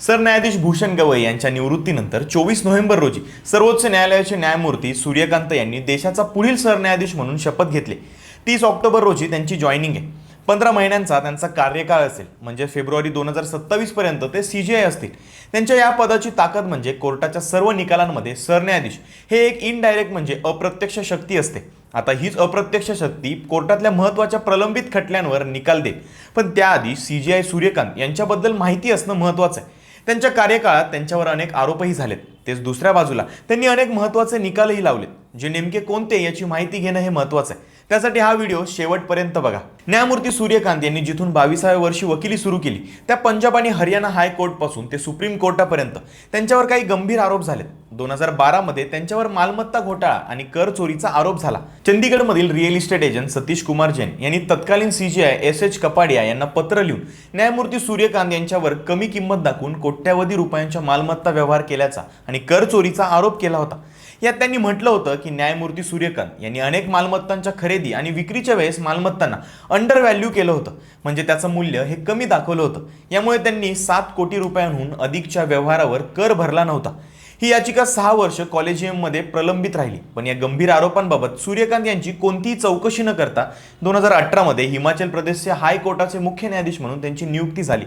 सरन्यायाधीश भूषण गवई यांच्या निवृत्तीनंतर चोवीस नोव्हेंबर रोजी सर्वोच्च न्यायालयाचे न्यायमूर्ती सूर्यकांत यांनी देशाचा पुढील सरन्यायाधीश म्हणून शपथ घेतली. तीस ऑक्टोबर रोजी त्यांची जॉईनिंग आहे. पंधरा महिन्यांचा त्यांचा कार्यकाळ असेल म्हणजे फेब्रुवारी दोन हजार सत्तावीस पर्यंत ते सी जी आय असतील. त्यांच्या या पदाची ताकद म्हणजे कोर्टाच्या सर्व निकालांमध्ये सरन्यायाधीश. हे एक इनडायरेक्ट म्हणजे अप्रत्यक्ष शक्ती असते. आता हीच अप्रत्यक्ष शक्ती कोर्टातल्या महत्त्वाच्या प्रलंबित खटल्यांवर निकाल देईल. पण त्याआधी सी जी आय सूर्यकांत यांच्याबद्दल माहिती असणं महत्त्वाचं आहे. त्यांच्या कार्यकाळात त्यांच्यावर अनेक आरोपही झालेत. तेच दुसऱ्या बाजूला त्यांनी अनेक महत्त्वाचे निकालही लावलेत. जे नेमके कोणते याची माहिती घेणं हे महत्त्वाचं आहे. त्यासाठी हा व्हिडिओ शेवटपर्यंत बघा. न्यायमूर्ती सूर्यकांत यांनी जिथून बावीसाव्या वर्षी वकिली सुरू केली त्या पंजाब आणि हरियाणा हायकोर्टपासून ते सुप्रीम कोर्टापर्यंत त्यांच्यावर काही गंभीर आरोप झालेत. दोन हजार बारामध्ये त्यांच्यावर मालमत्ता घोटाळा आणि कर चोरीचा आरोप झाला. चंदीगडमधील real estate agent Satish Kumar Jain यांनी तत्कालीन सीजीआय एस एच कपाडिया यांना पत्र लिहून न्यायमूर्ती सूर्यकांत यांच्यावर कमी किंमत दाखवून कोट्यावधी रुपयांच्या मालमत्ता व्यवहार केल्याचा आणि कर चोरीचा आरोप केला होता. यात त्यांनी म्हटलं होतं की न्यायमूर्ती सूर्यकांत यांनी अनेक मालमत्तांच्या खरेदी आणि विक्रीच्या वेळेस मालमत्तांना अंडर व्हॅल्यू केलं होतं. म्हणजे त्याचं मूल्य हे कमी दाखवलं होतं. यामुळे त्यांनी सात कोटी रुपयांहून अधिकच्या व्यवहारावर कर भरला नव्हता. ही याचिका सहा वर्ष कॉलेजियममध्ये प्रलंबित राहिली. पण या गंभीर आरोपांबाबत सूर्यकांत यांची कोणतीही चौकशी न करता दोन हजार अठरामध्ये हिमाचल प्रदेशचे हायकोर्टाचे मुख्य न्यायाधीश म्हणून त्यांची नियुक्ती झाली.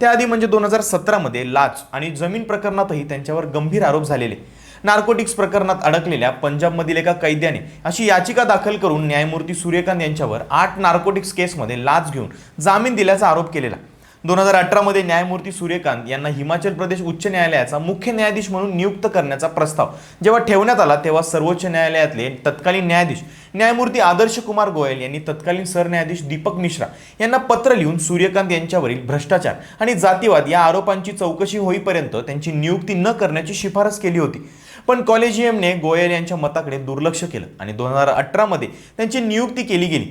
त्याआधी म्हणजे दोन हजार सतरामध्ये लाच आणि जमीन प्रकरणातही त्यांच्यावर गंभीर आरोप झालेले. नार्कोटिक्स प्रकरणात अडकलेल्या पंजाबमधील एका कैद्याने अशी याचिका दाखल करून न्यायमूर्ती सूर्यकांत यांच्यावर आठ नार्कोटिक्स केसमध्ये लाच घेऊन जामीन दिल्याचा आरोप केलेला. दोन हजार अठरामध्ये न्यायमूर्ती सूर्यकांत यांना हिमाचल प्रदेश उच्च न्यायालयाचा मुख्य न्यायाधीश म्हणून नियुक्त करण्याचा प्रस्ताव जेव्हा ठेवण्यात आला तेव्हा सर्वोच्च न्यायालयातले तत्कालीन न्यायाधीश न्यायमूर्ती आदर्श कुमार गोयल यांनी तत्कालीन सरन्यायाधीश दीपक मिश्रा यांना पत्र लिहून सूर्यकांत यांच्यावरील भ्रष्टाचार आणि जातीवाद या आरोपांची चौकशी होईपर्यंत त्यांची नियुक्ती न करण्याची शिफारस केली होती. पण कॉलेजियमने गोयल यांच्या मताकडे दुर्लक्ष केलं आणि दोन हजार अठरामध्ये त्यांची नियुक्ती केली गेली.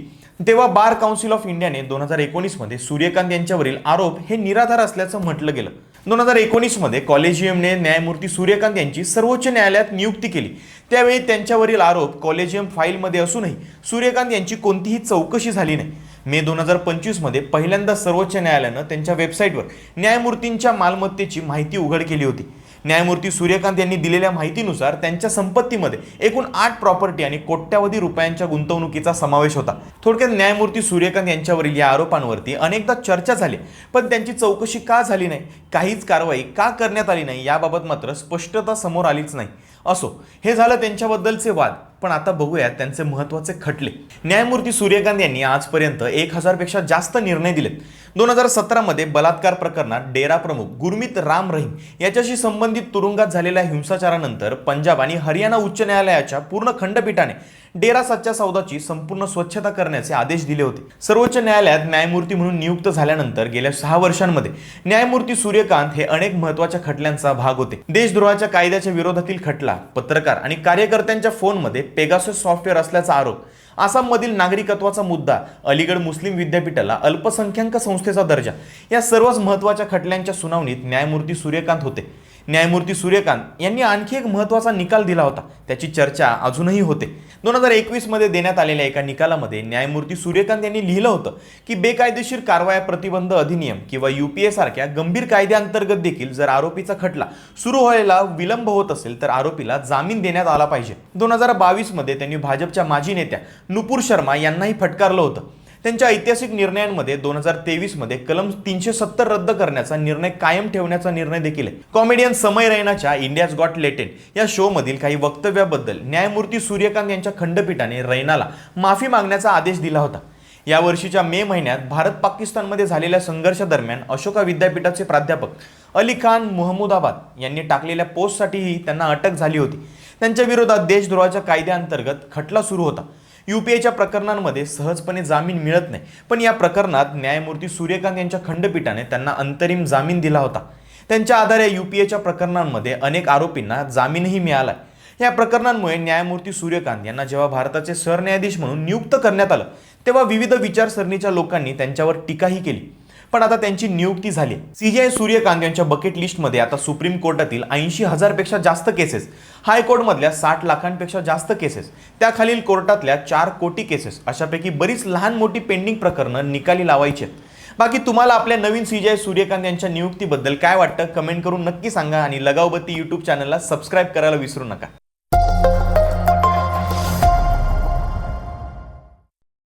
तेव्हा बार काउन्सिल ऑफ इंडियाने दोन हजार एकोणीसमध्ये सूर्यकांत यांच्यावरील आरोप हे निराधार असल्याचं म्हटलं गेलं. दोन हजार एकोणीसमध्ये कॉलेजियमने न्यायमूर्ती सूर्यकांत यांची सर्वोच्च न्यायालयात नियुक्ती केली. त्यावेळी त्यांच्यावरील आरोप कॉलेजियम फाईलमध्ये असूनही सूर्यकांत यांची कोणतीही चौकशी झाली नाही. मे दोन हजार पंचवीसमध्ये पहिल्यांदा सर्वोच्च न्यायालयानं त्यांच्या वेबसाईटवर न्यायमूर्तींच्या मालमत्तेची माहिती उघड केली होती. न्यायमूर्ती सूर्यकांत यांनी दिलेल्या माहितीनुसार त्यांच्या संपत्तीमध्ये एकूण आठ प्रॉपर्टी आणि कोट्यावधी रुपयांच्या गुंतवणुकीचा समावेश होता. थोडक्यात न्यायमूर्ती सूर्यकांत यांच्यावरील या आरोपांवरती अनेकदा चर्चा झाली पण त्यांची चौकशी का झाली नाही काहीच कारवाई का करण्यात आली नाही याबाबत मात्र स्पष्टता समोर आलीच नाही. असो हे झालं त्यांच्याबद्दलचे वाद. पण आता बघूयात त्यांचे महत्त्वाचे खटले. न्यायमूर्ती सूर्यकांत यांनी आजपर्यंत एक हजारपेक्षा जास्त निर्णय दिलेत. दोन हजार सतरामध्ये बलात्कार प्रकरणात डेरा प्रमुख गुरमीत राम रहीम याच्याशी संबंधित तुरुंगात झालेल्या हिंसाचारानंतर पंजाब आणि हरियाणा उच्च न्यायालयाच्या पूर्ण खंडपीठाने डेरा सच्चा सौदाची संपूर्ण स्वच्छता करण्याचे आदेश दिले होते. सर्वोच्च न्यायालयात न्यायमूर्ती म्हणून नियुक्त झाल्यानंतर गेल्या सहा वर्षांमध्ये न्यायमूर्ती सूर्यकांत हे अनेक महत्त्वाच्या खटल्यांचा भाग होते. देशद्रोहाच्या कायद्याच्या विरोधातील खटला पत्रकार आणि कार्यकर्त्यांच्या फोनमध्ये पेगासस सॉफ्टवेअर असल्याचा आरोप. आसाममधील नागरिकत्वाचा मुद्दा अलीगड मुस्लिम विद्यापीठाला अल्पसंख्याक संस्थेचा दर्जा या सर्वच महत्त्वाच्या खटल्यांच्या सुनावणीत न्यायमूर्ती सूर्यकांत होते. न्यायमूर्ती सूर्यकांत यांनी आणखी एक महत्त्वाचा निकाल दिला होता. त्याची चर्चा अजूनही होते. दोन हजार एकवीसमध्ये देण्यात आलेल्या एका निकालामध्ये न्यायमूर्ती सूर्यकांत यांनी लिहिलं होतं की बेकायदेशीर कारवाया प्रतिबंध अधिनियम किंवा यू पी सारख्या गंभीर कायद्याअंतर्गत देखील जर आरोपीचा खटला सुरू व्हायला विलंब होत असेल तर आरोपीला जामीन देण्यात आला पाहिजे. दोन हजार बावीसमध्ये त्यांनी भाजपच्या माजी नेत्या नुपूर शर्मा यांनाही फटकारलं होतं. त्यांच्या ऐतिहासिक निर्णयांमध्ये दोन हजार तेवीसमध्ये कलम तीनशे सत्तर रद्द करण्याचा निर्णय कायम ठेवण्याचा निर्णय देखील आहे. कॉमेडियन समय रैनाच्या इंडियाज गॉट लेटेड या शोमधील काही वक्तव्याबद्दल न्यायमूर्ती सूर्यकांत यांच्या खंडपीठाने रैनाला माफी मागण्याचा आदेश दिला होता. या वर्षीच्या मे महिन्यात भारत पाकिस्तानमध्ये झालेल्या संघर्षादरम्यान अशोका विद्यापीठाचे प्राध्यापक अली खान मुहम्मदाबाद यांनी टाकलेल्या पोस्टसाठीही त्यांना अटक झाली होती. त्यांच्या विरोधात देशद्रोहाच्या कायद्याअंतर्गत खटला सुरू होता. युपीएच्या प्रकरणांमध्ये सहजपणे जामीन मिळत नाही. पण या प्रकरणात न्यायमूर्ती सूर्यकांत यांच्या खंडपीठाने त्यांना अंतरिम जामीन दिला होता. त्यांच्या आधारे युपीएच्या प्रकरणांमध्ये अनेक आरोपींना जामीनही मिळाला या प्रकरणांमुळे न्यायमूर्ती सूर्यकांत यांना जेव्हा भारताचे सरन्यायाधीश म्हणून नियुक्त करण्यात आलं तेव्हा विविध विचारसरणीच्या लोकांनी त्यांच्यावर टीकाही केली. पण आता त्यांची नियुक्ती झाली. सीजीआय सूर्यकांत यांच्या बकेट लिस्टमध्ये आता सुप्रीम कोर्टातील ऐंशी हजारपेक्षा जास्त केसेस हायकोर्टमधल्या साठ लाखांपेक्षा जास्त केसेस त्याखालील कोर्टातल्या चार कोटी केसेस अशापैकी बरीच लहान मोठी पेंडिंग प्रकरणं निकाली लावायची आहेत. बाकी तुम्हाला आपल्या नवीन सी सूर्यकांत यांच्या नियुक्तीबद्दल काय वाटतं कमेंट करून नक्की सांगा आणि लगावबत्ती यूट्यूब चॅनलला सबस्क्राईब करायला विसरू नका.